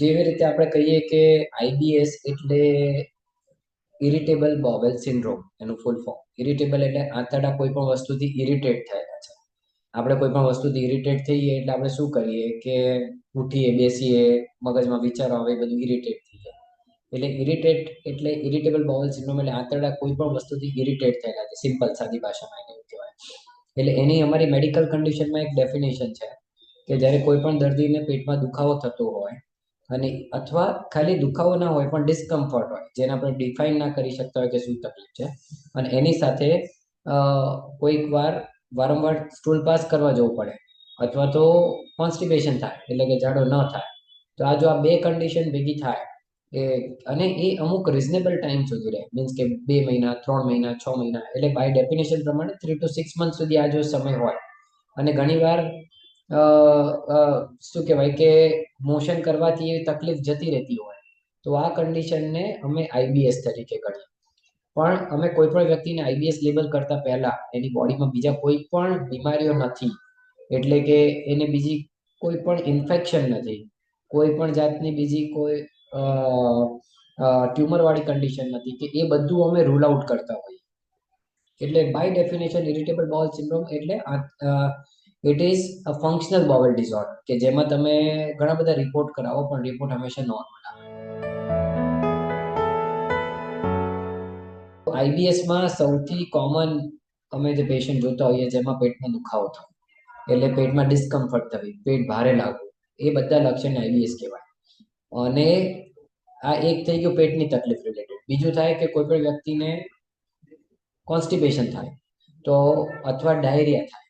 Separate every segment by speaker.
Speaker 1: જેવી રીતે આપણે કહીએ કે આઈબીએસ એટલે ઇરિટેબલ બોવેલ સિન્ડ્રોમ એનું ફૂલ ફોર્મ ઇરિટેબલ એટલે આંતરડા કોઈ પણ વસ્તુથી ઇરિટેટ થયેલા છે. આપણે કોઈ પણ વસ્તુથી ઇરિટેટ થઈએ એટલે આપણે શું કરીએ કે ઉઠીએ, બેસીએ, મગજમાં વિચારો આવે, એ બધું ઇરિટેટ થઈ જાય. એટલે ઇરિટેટ એટલે ઇરિટેબલ બોવેલ સિન્ડ્રોમ એટલે આંતરડા કોઈ પણ વસ્તુથી ઇરિટેટ થયેલા છે. સિમ્પલ સાદી ભાષામાં એને કહેવાય. એટલે એની અમારી મેડિકલ કન્ડિશનમાં એક ડેફિનેશન છે કે જ્યારે કોઈ પણ દર્દીને પેટમાં દુખાવો થતો હોય અને અથવા ખાલી દુખાવો ના હોય પણ ડિસ્કમ્ફર્ટ હોય, જેને આપણે ડિફાઇન ના કરી શકતા હોય કે શું તકલીફ છે. અને એની સાથે કોઈક વાર વારંવાર સ્ટૂલ પાસ કરવા જવું પડે, અથવા તો કોન્સ્ટિપેશન થાય, એટલે કે જાડો ન થાય. તો આ જો આ બે કન્ડિશન ભેગી થાય, એ, અને એ અમુક રિઝનેબલ ટાઈમ સુધી રહે. મીન્સ કે બે મહિના, ત્રણ મહિના, છ મહિના, એટલે બાય ડેફિનેશન પ્રમાણે થ્રી ટુ સિક્સ મંથ સુધી આ જો સમય હોય. અને ઘણીવાર શું કહેવાય કે મોશન કરવાથી તકલીફ જતી રહેતી હોય, તો આ કન્ડિશનને અમે આઈબીએસ તરીકે ગણીએ. પણ અમે કોઈ પણ વ્યક્તિને આઈબીએસ લેબલ કરતા પહેલા એની બોડીમાં બીજા કોઈ પણ બીમારીઓ નથી, એટલે કે એને બીજી કોઈ પણ ઇન્ફેક્શન નથી, કોઈ પણ જાતની બીજી કોઈ ટ્યુમર વાળી કન્ડિશન નથી, કે એ બધું અમે રૂલ આઉટ કરતા હોઈએ. એટલે by definition irritable bowel syndrome એટલે it is a functional bowel disorder કે જેમાં તમે ઘણા બધા રિપોર્ટ કરાવો, પણ રિપોર્ટ હંમેશા નોર્મલ આવે. આઈબીએસમાં સૌથી કોમન અમે જે પેશન્ટ જોતા હોઈએ, જેમાં પેટમાં દુખાવો થવો, એટલે પેટમાં ડિસ્કમ્ફર્ટ થવી, પેટ ભારે લાગવું, એ બધા લક્ષણ આઈબીએસ કહેવાય. અને આ એક થઈ ગયું પેટની તકલીફ રિલેટેડ બીજું થાય કે કોઈ પણ વ્યક્તિને કોન્સ્ટિપેશન થાય, તો અથવા ડાયરિયા થાય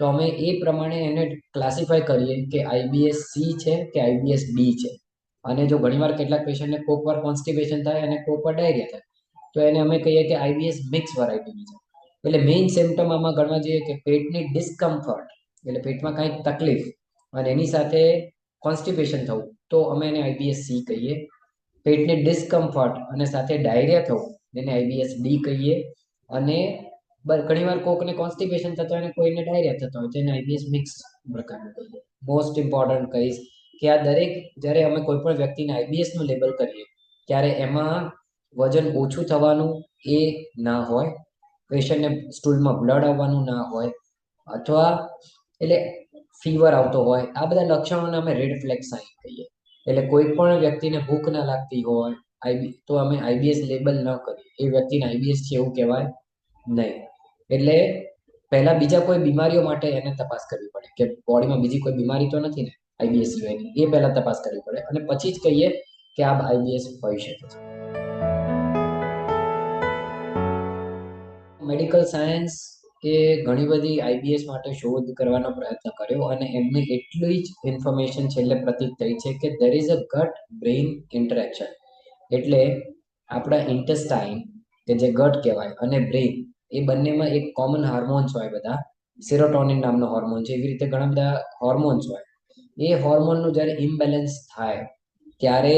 Speaker 1: તો અમે એ પ્રમાણે એને ક્લાસિફાય કરીએ કે આઈબીએસ સી છે કે આઈબીએસ બી છે. અને જો ઘણીવાર કેટલાક પેશન્ટને કોક વાર કોન્સ્ટિપેશન થાય અને કોક વાર ડાયરિયા થાય, તો એને અમે કહીએ કે આઈબીએસ મિક્સ વેરાયટીની છે. એટલે મેઇન સિમ્ટમ આમાં ગણવા જોઈએ કે પેટની ડિસ્કમ્ફર્ટ એટલે પેટમાં કાંઈક તકલીફ અને એની સાથે કોન્સ્ટિપેશન થવું, તો અમે એને આઈબીએસ સી કહીએ. પેટની ડિસ્કમ્ફર્ટ અને સાથે ડાયરિયા થવું, એને આઈબીએસ ડી કહીએ. અને ઘણીવાર કોકને કોન્સ્ટિપેશન થતો હોય અને કોઈને ડાયરિયા થતો હોય એને આઈબીએસ મિક્સ પ્રકારનું મોસ્ટ ઇમ્પોર્ટન્ટ કહીશ કે આ દરેક, જ્યારે અમે કોઈ પણ વ્યક્તિને આઈબીએસનું લેબલ કરીએ, ત્યારે એમાં વજન ઓછું થવાનું એ ના હોય પેશન્ટને સ્ટૂલમાં બ્લડ આવવાનું ના હોય, અથવા એટલે ફીવર આવતો હોય, આ બધા લક્ષણોને અમે રેડ ફ્લેગ સાઇન કહીએ. એટલે કોઈ પણ વ્યક્તિને ભૂખ ના લાગતી હોય, આઈબી, તો અમે આઈબીએસ લેબલ ન કરીએ. એ વ્યક્તિને આઈબીએસ છે એવું કહેવાય નહીં. એટલે પહેલા બીજા કોઈ બીમારીઓ માટે એને તપાસ કરવી પડે કે બોડીમાં બીજી કોઈ બીમારી તો નથી ને? આઈબીએસ સિવાયની એ પહેલા તપાસ કરવી પડે અને પછી જ કહીએ કે આ આઈબીએસ હોઈ શકે છે. મેડિકલ સાયન્સ એ ઘણી બધી આઈબીએસ માટે શોધ કરવાનો પ્રયત્ન કર્યો અને એમને એટલી જ ઇન્ફોર્મેશન છેલ્લે પ્રતીત થઈ છે કે there is a gut brain interaction એટલે આપણા ઇન્ટેસ્ટાઇન કે જે ગટ કહેવાય અને બ્રેઇન એ બંનેમાં એક કોમન હાર્મોન્સ હોય બધા. સિરોટોનિન નામનો હોર્મોન છે. એવી રીતે ઘણા બધા હોર્મોન્સ હોય. એ હોર્મોનનું જ્યારે ઇમ્બેલેન્સ થાય, ત્યારે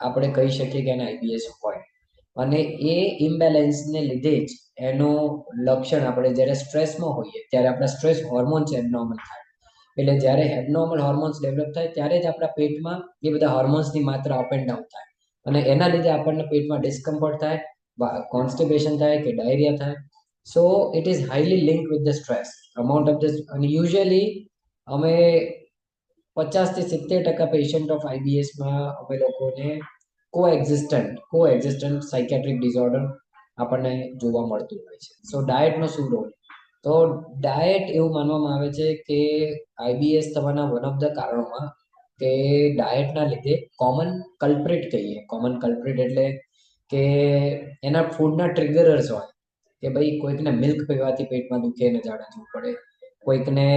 Speaker 1: આપણે કહી શકીએ કે એને આઈબીએસ હોય. અને એ ઇમ્બેલેન્સને લીધે જ એનું લક્ષણ આપણે જ્યારે સ્ટ્રેસમાં હોઈએ, ત્યારે આપણા સ્ટ્રેસ હોર્મોન્સ એબનોર્મલ થાય. એટલે જ્યારે એબનોર્મલ હોર્મોન્સ ડેવલપ થાય, ત્યારે જ આપણા પેટમાં એ બધા હોર્મોન્સની માત્રા અપ એન્ડ ડાઉન થાય. અને એના લીધે આપણને પેટમાં ડિસ્કમ્ફર્ટ થાય કોન્સ્ટિપેશન થાય કે ડાયરિયા થાય so it is highly link with the stress amount of the અને યુઝ્યુઅલી અમે પચાસથી સિત્તેર ટકા પેશન્ટ ઓફ આઈબીએસમાં અમે લોકોને કો એક્ઝિસ્ટન્ટ કો એક્ઝિસ્ટન્ટ સાયકેટ્રિક ડિઝોર્ડર આપણને જોવા મળતું હોય છે સો ડાયટનો શું રોલ તો ડાયટ એવું માનવામાં આવે છે કે આઈબીએસ થવાના વન ઓફ ધ કારણોમાં કે ડાયટના લીધે કોમન કલ્પ્રિટ કહીએ કોમન કલ્પ્રિટ એટલે કે એના ફૂડના ટ્રિગરર્સ હોય કે ભાઈ કોઈકને મિલ્ક પીવાથી પેટમાં દુખે ને ઝાડા જવું પડે, કોઈકને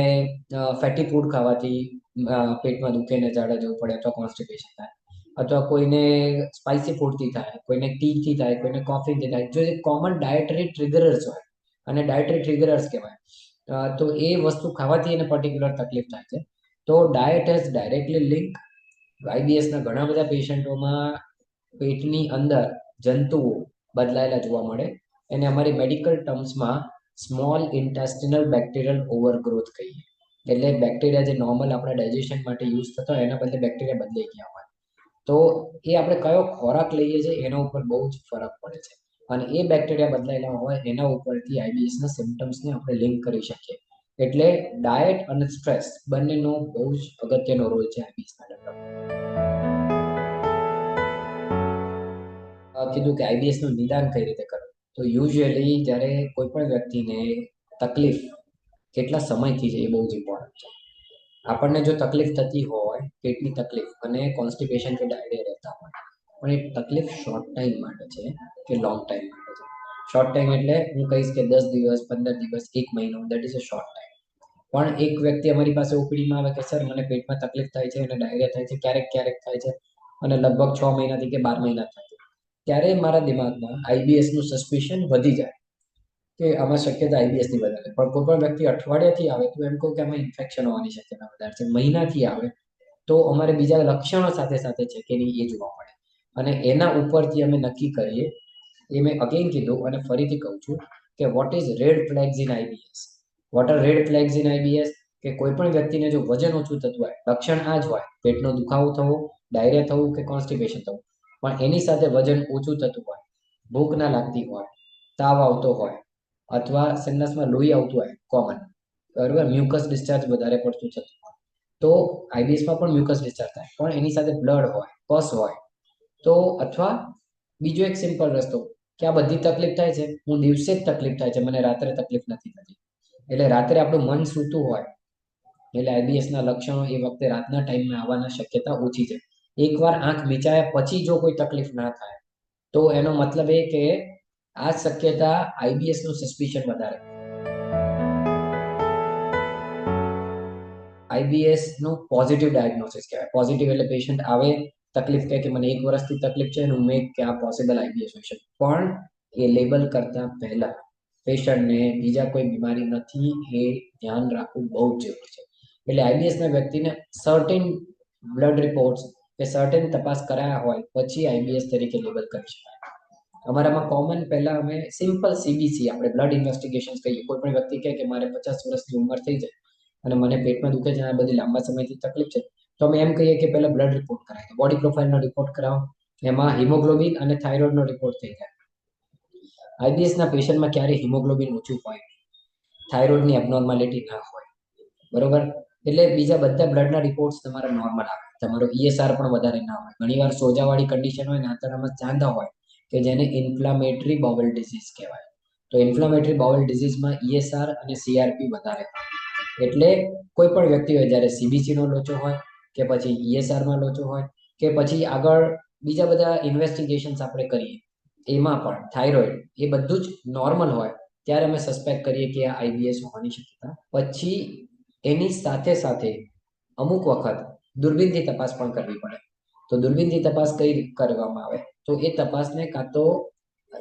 Speaker 1: ફેટી ફૂડ ખાવાથી પેટમાં દુખે ને ઝાડા જવું પડે અથવા કોન્સ્ટિપેશન થાય અથવા કોઈને સ્પાઇસી ફૂડથી થાય, કોઈને ટીથી થાય, કોઈને કોફીથી થાય. જો કોમન ડાયટરી ટ્રિગરર્સ હોય અને ડાયટરી ટ્રિગરર્સ કહેવાય તો એ વસ્તુ ખાવાથી એને પર્ટિક્યુલર તકલીફ થાય છે. તો ડાયટ હેઝ ડાયરેક્ટલી લિંક આઈબીએસના ઘણા બધા પેશન્ટોમાં પેટની અંદર જંતુઓ બદલાયેલા જોવા મળે. એને અમારી મેડિકલ ટર્મ્સમાં સ્મોલ ઇન્ટેસ્ટિનલ બેક્ટેરિયલ ઓવરગ્રોથ કહીએ. એટલે બેક્ટેરિયા જે નોર્મલ આપણા ડાયજેશન માટે યુઝ થતો હોય, એના બદલે બેક્ટેરિયા બદલાઈ ગયા હોય. તો એ આપણે કયો ખોરાક લઈએ છીએ, એના ઉપર બહુ જ ફરક પડે છે. અને એ બેક્ટેરિયા બદલાયેલા હોય, એના ઉપરથી આઈબીએસના સિમ્ટમ્સને આપણે લિંક કરી શકીએ. એટલે ડાયટ અને સ્ટ્રેસ બંનેનો બહુ જ અગત્યનો રોલ છે આઈબીએસના ડેવલપમેન્ટ કીધું કે આઈબીએસનું નિદાન કઈ રીતે કરવું? તો યુઝ્યુઅલી જ્યારે કોઈ પણ વ્યક્તિને તકલીફ કેટલા સમયથી છે એ બહુ જ ઇમ્પોર્ટન્ટ છે. આપણને જો તકલીફ થતી હોય પેટની તકલીફ, અને કોન્સ્ટિપેશન કે ડાયરિયા રહેતા હોય, પણ એ તકલીફ શોર્ટ ટાઈમ માટે છે કે લોંગ ટાઈમ માટે છે? શોર્ટ ટાઈમ એટલે હું કહીશ કે દસ દિવસ, પંદર દિવસ, એક મહિનો that is a short time પણ એક વ્યક્તિ અમારી પાસે ઓપીડીમાં આવે કે, સર, મને પેટમાં તકલીફ થાય છે અને ડાયરિયા થાય છે, ક્યારેક ક્યારેક થાય છે, અને લગભગ છ મહિનાથી કે બાર મહિના થાય ત્યારે મારા દિમાગમાં આઈબીએસનું સસ્પિશન વધી જાય કે આમાં શક્યતા આઈબીએસની વધારે. પણ કોઈ પણ વ્યક્તિ અઠવાડિયાથી આવે તો એમ કહું કે આમાં ઇન્ફેક્શન હોવાની શક્યતા વધારે છે. મહિનાથી આવે તો અમારે બીજા લક્ષણો સાથે સાથે છે કે નહીં એ જોવા મળે. અને એના ઉપરથી અમે નક્કી કરીએ, એ મેં અગેન કીધું અને ફરીથી કહું છું કે what is red flags in IBS what are red flags in IBS કે કોઈ પણ વ્યક્તિને જો વજન ઓછું થતું હોય, લક્ષણ આ જ હોય, પેટનો દુખાવો થવો, ડાયરિયા થવું કે કોન્સ્ટિપેશન થવું પણ એની સાથે વજન ઓછું થતું હોય, ભૂખ ના લાગતી હોય, તાવ આવતો હોય અથવા સિન્નસમાં લોહી આવતું હોય કોમન બરાબર? મ્યુકસ ડિસ્ચાર્જ વધારે પડતું થતું હોય. તો આઈબીએસમાં પણ મ્યુકસ ડિસ્ચાર્જ થાય, પણ એની સાથે બ્લડ હોય પસ હોય, તો અથવા બીજો એક સિમ્પલ રસ્તો કે આ બધી તકલીફ થાય છે, હું દિવસે જ તકલીફ થાય છે, મને રાત્રે તકલીફ નથી થતી. એટલે રાત્રે આપણું મન સૂતું હોય, એટલે આઈબીએસના લક્ષણો એ વખતે રાતના ટાઈમમાં આવવાના શક્યતા ઓછી છે. એકવાર આંખ મીચાયા પછી જો કોઈ તકલીફ ના થાય તો એનો મતલબ એ કે આ શક્યતા આઈબીએસનું સસ્પિશન વધારે આઈબીએસનું પોઝિટિવ ડાયગ્નોસિસ કહેવાય પોઝિટિવ એટલે પેશન્ટ આવે તકલીફ કહે કે મને એક વર્ષથી તકલીફ છે હું મેં કે આ પોસિબલ આઈબીએસ હોય શકે પણ એ લેબલ કરતા પહેલા પેશન્ટને બીજા કોઈ બીમારી નથી એ ધ્યાન રાખવું બહુ જ જરૂરી છે એટલે આઈબીએસ ના વ્યક્તિને સર્ટેન બ્લડ રિપોર્ટ્સ કે સર્ટેન તપાસ કરાયા હોય, પછી આઈબીએસ તરીકે લેબલ કરી શકાય. અમારામાં કોમન પહેલા અમે સિમ્પલ સીબીસી આપણે બ્લડ ઇન્વેસ્ટિગેશન કહીએ. કોઈ પણ વ્યક્તિ કહે કે મારે પચાસ વર્ષની ઉંમર થઈ જાય અને મને પેટમાં દુખે છે આ બધી લાંબા સમયથી તકલીફ છે, તો અમે એમ કહીએ કે પહેલા બ્લડ રિપોર્ટ કરાય. બોડી પ્રોફાઇલનો રિપોર્ટ કરાવો, એમાં હિમોગ્લોબિન અને થાઇરોઇડનો રિપોર્ટ થઈ જાય. આઈબીએસ ના પેશન્ટમાં ક્યારેય હિમોગ્લોબિન ઓછું હોય થાઇરોઇડની એબનોર્માલિટી ના હોય. બરોબર? એટલે બીજા બધા બ્લડના રિપોર્ટ્સ તમારા નોર્મલ આવે. તમારો ઈએસઆર પણ વધારે ના હોય. ઘણીવાર સોજાવાળી કન્ડિશન હોય આંતરડામાં ચાંદા હોય, કે જેને ઇન્ફ્લામેટરી બાઉલ ડિઝીઝ કહેવાય. તો ઇન્ફ્લામેટરી બાઉલ ડિઝીઝમાં ઈએસઆર અને સીઆરપી વધારે હોય. એટલે કોઈ પણ વ્યક્તિ હોય, જ્યારે સીબીસીનો લોચો હોય, કે પછી ઈએસઆરમાં લોચો હોય, કે પછી આગળ બીજા બધા ઇન્વેસ્ટિગેશન્સ આપણે કરીએ, એમાં પણ થાઇરોઇડ એ બધું જ નોર્મલ હોય, ત્યારે અમે સસ્પેક્ટ કરીએ કે આ આઈબીએસ હોવાની શક્યતા. પછી એની સાથે સાથે અમુક વખત દૂરબીનથી તપાસ પણ કરવી પડે. તો દૂરબીનથી તપાસ કઈ કરવામાં આવે? તો એ તપાસને કાં તો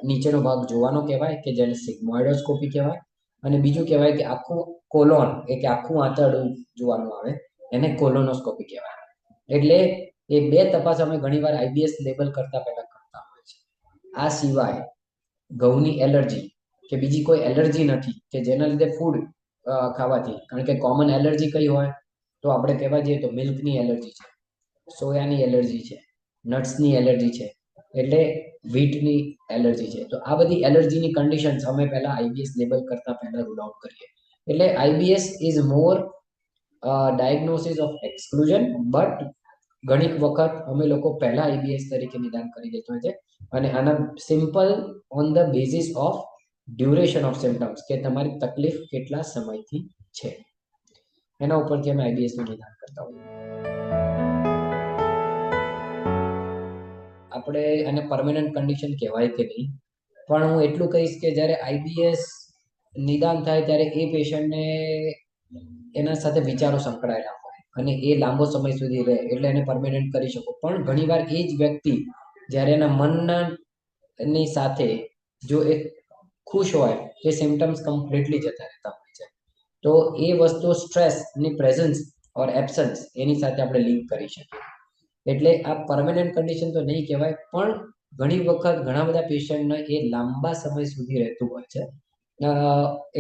Speaker 1: નીચેનો ભાગ જોવાનો કહેવાય કે જેને સિગ્મોઇડોસ્કોપી કહેવાય અને બીજું કહેવાય કે આખું કોલોન એ કે આખું આંતરડું જોવાનું આવે, એને કોલોનોસ્કોપી કહેવાય. એટલે એ બે તપાસ અમે ઘણીવાર આઈબીએસ લેબલ કરતા પહેલા કરતા હોય છે આ સિવાય ઘઉંની એલર્જી, કે બીજી કોઈ એલર્જી નથી કે જેના લીધે ફૂડ ખાવાથી, કારણ કે કોમન એલર્જી કઈ હોય? તો આપણે કહેવા જઈએ તો મિલ્કની એલર્જી છે, સોયાની એલર્જી છે, નટ્સની એલર્જી છે, એટલે વીટની એલર્જી છે. તો આ બધી એલર્જીની કન્ડિશન્સ અમે પહેલા આઈબીએસ લેબલ કરતા પહેલા રૂલ આઉટ કરીએ. એટલે IBS is more diagnosis of exclusion but ઘણી વખત અમે લોકો પહેલા આઈબીએસ તરીકે નિદાન કરી દેતો હોય છે. અને આના simple on the basis of duration of symptoms કે તમારી તકલીફ કેટલા સમયથી છે. એના ઉપરથી અમે આઈબીએસનું નિદાન કરતા હોઈએ. આપણે આને પરમેનન્ટ કન્ડિશન કહેવાય કે નહીં, પણ હું એટલું કહીશ કે જ્યારે આઈબીએસ નિદાન થાય ત્યારે એ પેશન્ટને એના સાથે વિચારો સંકળાયેલા હોય અને એ લાંબો સમય સુધી રહે એટલે એને પરમેનન્ટ કરી શકો. પણ ઘણીવાર એ જ વ્યક્તિ જ્યારે એના મનના ની સાથે જો એ ખુશ હોય તો એ સિમ્ટમ્સ કમ્પ્લીટલી જતા રહેતા તો એ વસ્તુ સ્ટ્રેસની પ્રેઝન્સ ઓર એબસન્સ એની સાથે આપણે લિંક કરી શકીએ. એટલે આ પરમેનન્ટ કન્ડિશન તો નહીં કહેવાય, પણ ઘણી વખત ઘણા બધા પેશન્ટને એ લાંબા સમય સુધી રહેતું હોય છે.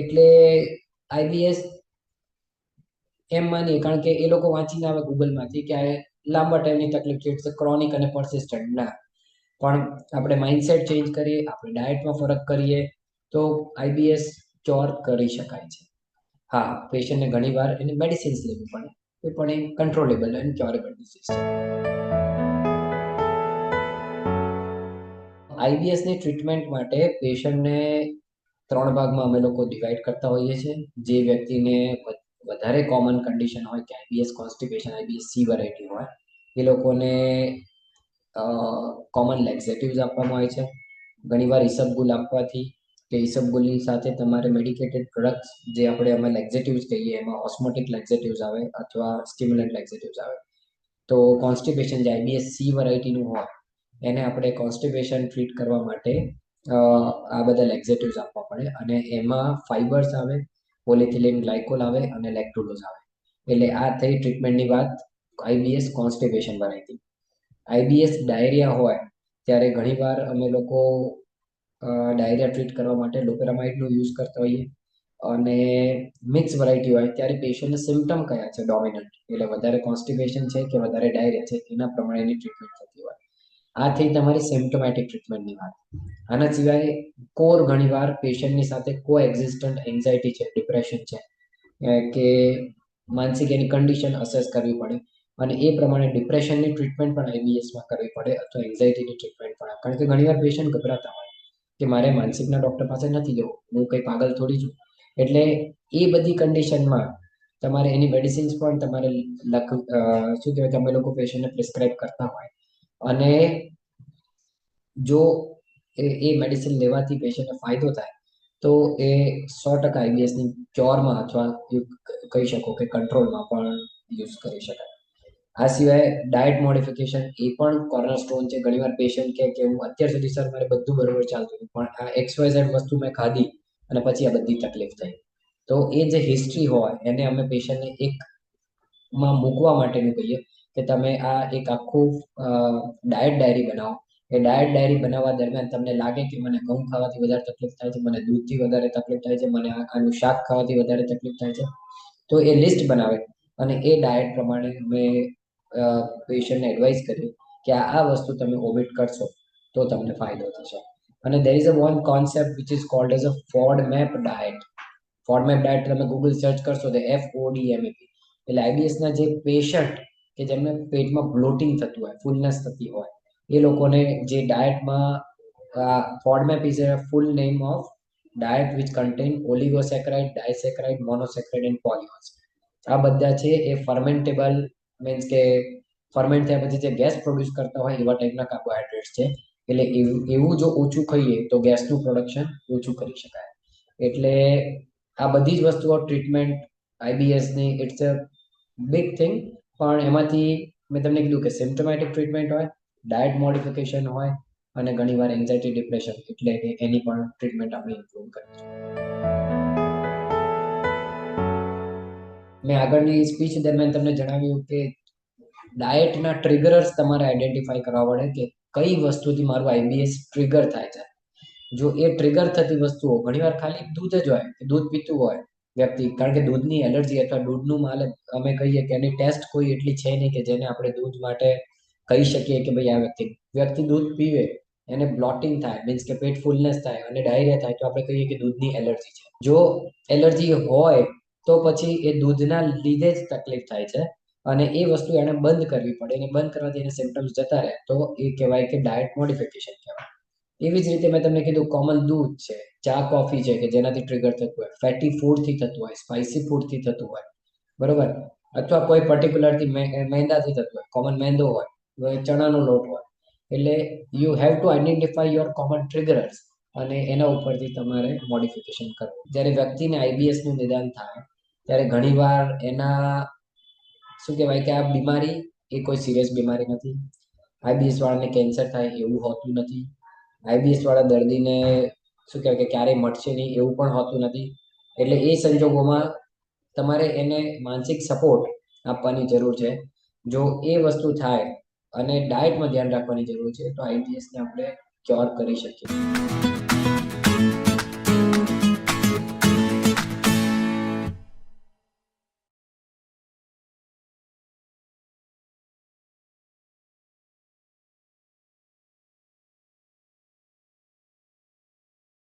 Speaker 1: એટલે આઈબીએસ એમ માનીએ, કારણ કે એ લોકો વાંચીને આવે ગૂગલમાંથી કે આ લાંબા ટાઈમની તકલીફ છે ઇટ્સ ક્રોનિક અને પરસિસ્ટન્ટ ના. પણ આપણે માઇન્ડસેટ ચેન્જ કરીએ, આપણે ડાયટમાં ફરક કરીએ, તો આઈબીએસ ચોર કરી શકાય છે. હા પેશન્ટને ઘણીવાર એને મેડિસિન્સ લેવી પડે. એ પણ એ કંટ્રોલેબલ અને ક્યોરેબલ ડિસીઝ છે. આઈબીએસની ટ્રીટમેન્ટ માટે પેશન્ટને ત્રણ ભાગમાં અમે લોકો ડિવાઈડ કરતા હોઈએ છીએ. જે વ્યક્તિને વધારે કોમન કન્ડિશન હોય, કે IBS constipation IBS C variety હોય, એ લોકોને કોમન લેક્ઝેટિવ્સ આપવામાં આવે છે. ઘણીવાર ઇસબગુલ આપવાથી કે ઇસબગુલની સાથે તમારે મેડિકેટેડ પ્રોડક્ટ્સ જે આપણે અમે લેક્ઝેટિવ્સ કહીએ, એમાં ઓસ્મોટિક લેક્ઝેટિવ્સ આવે અથવા સ્ટિમ્યુલન્ટ લેક્ઝેટિવ્સ આવે. તો કોન્સ્ટિપેશન જે આઈબીએસ સી વેરાયટીનું હોય, એને આપણે કોન્સ્ટિપેશન ટ્રીટ કરવા માટે આ બધા લેક્ઝેટિવ્સ આપવા પડે અને એમાં ફાઇબર્સ આવે પોલિથિલિન ગ્લાયકોલ આવે અને લેક્ટોલોઝ આવે. એટલે આ થઈ ટ્રીટમેન્ટની વાત IBS constipation variety IBS diarrhoea હોય, ત્યારે ઘણીવાર અમે લોકો ડાયરિયા ટ્રીટ કરવા માટે લોપેરામાઇડનો યુઝ કરતા હોઈએ. અને મિક્સ વેરાયટી હોય ત્યારે પેશન્ટને સિમ્ટમ કયા છે? ડોમિનન્ટ. એટલે વધારે કોન્સ્ટિપેશન છે કે વધારે ડાયરિયા છે એના પ્રમાણેની ટ્રીટમેન્ટ થતી હોય. આ થઈ તમારી સિમ્ટોમેટિક ટ્રીટમેન્ટની વાત. આના સિવાય કોર ઘણીવાર પેશન્ટની સાથે કો એક્ઝિસ્ટન્ટ એન્ઝાયટી છે, ડિપ્રેશન છે કે માનસિક એની કન્ડિશન અસેસ કરવી પડે અને એ પ્રમાણે ડિપ્રેશનની ટ્રીટમેન્ટ પણ આઈબીએસમાં કરવી પડે અથવા એન્ઝાયટીની ટ્રીટમેન્ટ પણ. કારણ કે ઘણીવાર પેશન્ટ ગભરાતા હોય કે મારે માનસિકના ડૉક્ટર પાસે નથી જવું. હું કંઈ પાગલ થોડી છું. એટલે એ બધી કન્ડિશનમાં તમારે એની મેડિસિન્સ પણ તમારે લખ શું કહેવાય, તમે લોકો પેશન્ટને પ્રિસ્ક્રાઇબ કરતા હોય. અને જો એ મેડિસિન લેવાથી પેશન્ટને ફાયદો થાય, તો એ સો ટકા આઈબીએસની ક્યોરમાં અથવા કહી શકો કે કંટ્રોલમાં પણ યુઝ કરી શકાય. આ સિવાય ડાયટ મોડિફિકેશન એ પણ કોર્નર સ્ટોન છે. ઘણીવાર પેશન્ટ કે હું અત્યાર સુધી સર મારે બધું બરોબર ચાલતું હતું, પણ આ એક્સ વાય ઝેડ વસ્તુ મેં ખાધી અને પછી આ બધી તકલીફ થઈ. તો એ જે હિસ્ટ્રી હોય, એને અમે પેશન્ટને એકમાં મૂકવા માટેનું કહીએ કે તમે આ એક આખું ડાયટ ડાયરી બનાવો. એ ડાયટ ડાયરી બનાવવા દરમિયાન તમને લાગે કે મને ઘઉં ખાવાથી વધારે તકલીફ થાય છે, મને દૂધથી વધારે તકલીફ થાય છે, મને આનું શાક ખાવાથી વધારે તકલીફ થાય છે. તો એ લિસ્ટ બનાવે અને એ ડાયટ પ્રમાણે અમે પેશન્ટને એડવાઇસ કર્યું કે આ વસ્તુ તમે ઓબિટ કરશો તો તમને ફાયદો થશે. અને there is a one concept which is called as a FODMAP diet FODMAP diet તમે ગૂગલ સર્ચ કરશો તો એફ ઓ એમ એટલે આઈબીએસના જે પેશન્ટ કે જેમને પેટમાં બ્લોટિંગ થતું હોય ફૂલનેસ થતી હોય, એ લોકોને જે ડાયટમાં FODMAP is a full name of diet which contain oligosaccharide disaccharide monosaccharide and polyols આ બધા છે એ ફર્મેન્ટેબલ મીન્સ કે ફર્મેન્ટ થયા પછી જે ગેસ પ્રોડ્યુસ કરતા હોય એવા ટાઈપના કાર્બોહાઈડ્રેટ્સ છે. એટલે એવું જો ઓછું ખાઈએ તો ગેસનું પ્રોડક્શન ઓછું કરી શકાય. એટલે આ બધી જ વસ્તુઓ ટ્રીટમેન્ટ આઈબીએસની ઇટ્સ અ બિગ થિંગ પણ એમાંથી મેં તમને કીધું કે સિમ્ટોમેટિક ટ્રીટમેન્ટ હોય ડાયટ મોડિફિકેશન હોય, અને ઘણીવાર એન્ઝાયટી ડિપ્રેશન એટલે કે એની પણ ટ્રીટમેન્ટ આપણે ઇમ્પ્રૂવ કરીએ છીએ. મેં આગળની સ્પીચ દરમિયાન તમને જણાવ્યું કે ડાયટના ટ્રિગરર્સ તમારે આઈડેન્ટિફાઈ કરવા પડે કે કઈ વસ્તુથી મારું આઈબીએસ ટ્રિગર થાય છે. જો એ ટ્રિગર થતી વસ્તુઓ ઘણીવાર ખાલી દૂધ જ હોય દૂધ પીતું હોય વ્યક્તિ, કારણ કે દૂધની એલર્જી અથવા દૂધનું માલ અમે કહીએ કે એની ટેસ્ટ કોઈ એટલી છે નહીં કે જેને આપણે દૂધ માટે કહી શકીએ કે ભાઈ આ વ્યક્તિ વ્યક્તિ દૂધ પીવે, એને બ્લોટિંગ થાય મીન્સ કે પેટ ફૂલનેસ થાય અને ડાયરિયા થાય તો આપણે કહીએ કે દૂધની એલર્જી છે. જો એલર્જી હોય તો પછી એ દૂધના લીધે જ તકલીફ થાય છે અને એ વસ્તુ એને બંધ કરવી પડે. એને બંધ કરવાથી એને સિમ્ટમ્સ જતા રહે. તો એ કહેવાય કે ડાયટ મોડિફિકેશન કહેવાય. એવી જ રીતે મેં તમને કીધું કોમન દૂધ છે, ચા કોફી છે કે જેનાથી ટ્રિગર થતું હોય. ફેટી ફૂડથી થતું હોય સ્પાઇસી ફૂડથી થતું હોય. બરોબર? અથવા કોઈ પર્ટિક્યુલરથી મેંદાથી થતું હોય. કોમન મેંદો હોય ચણાનો લોટ હોય. એટલે you have to identify your common triggers અને એના ઉપરથી તમારે મોડિફિકેશન કરવું. જ્યારે વ્યક્તિને આઈબીએસનું નિદાન થાય ત્યારે ઘણીવાર એના, શું કહેવાય કે આ બીમારી એ કોઈ સિરિયસ બીમારી નથી. આઈબીએસ વાળાને કેન્સર થાય એવું હોતું નથી. આઈબીએસ વાળા દર્દીને શું કહેવાય કે ક્યારેય મટશે નહીં એવું પણ હોતું નથી. એટલે એ સંજોગોમાં તમારે એને માનસિક સપોર્ટ આપવાની જરૂર છે. જો એ વસ્તુ થાય અને ડાયટમાં ધ્યાન રાખવાની જરૂર છે, તો આઈબીએસને આપણે ક્યોર કરી શકીએ.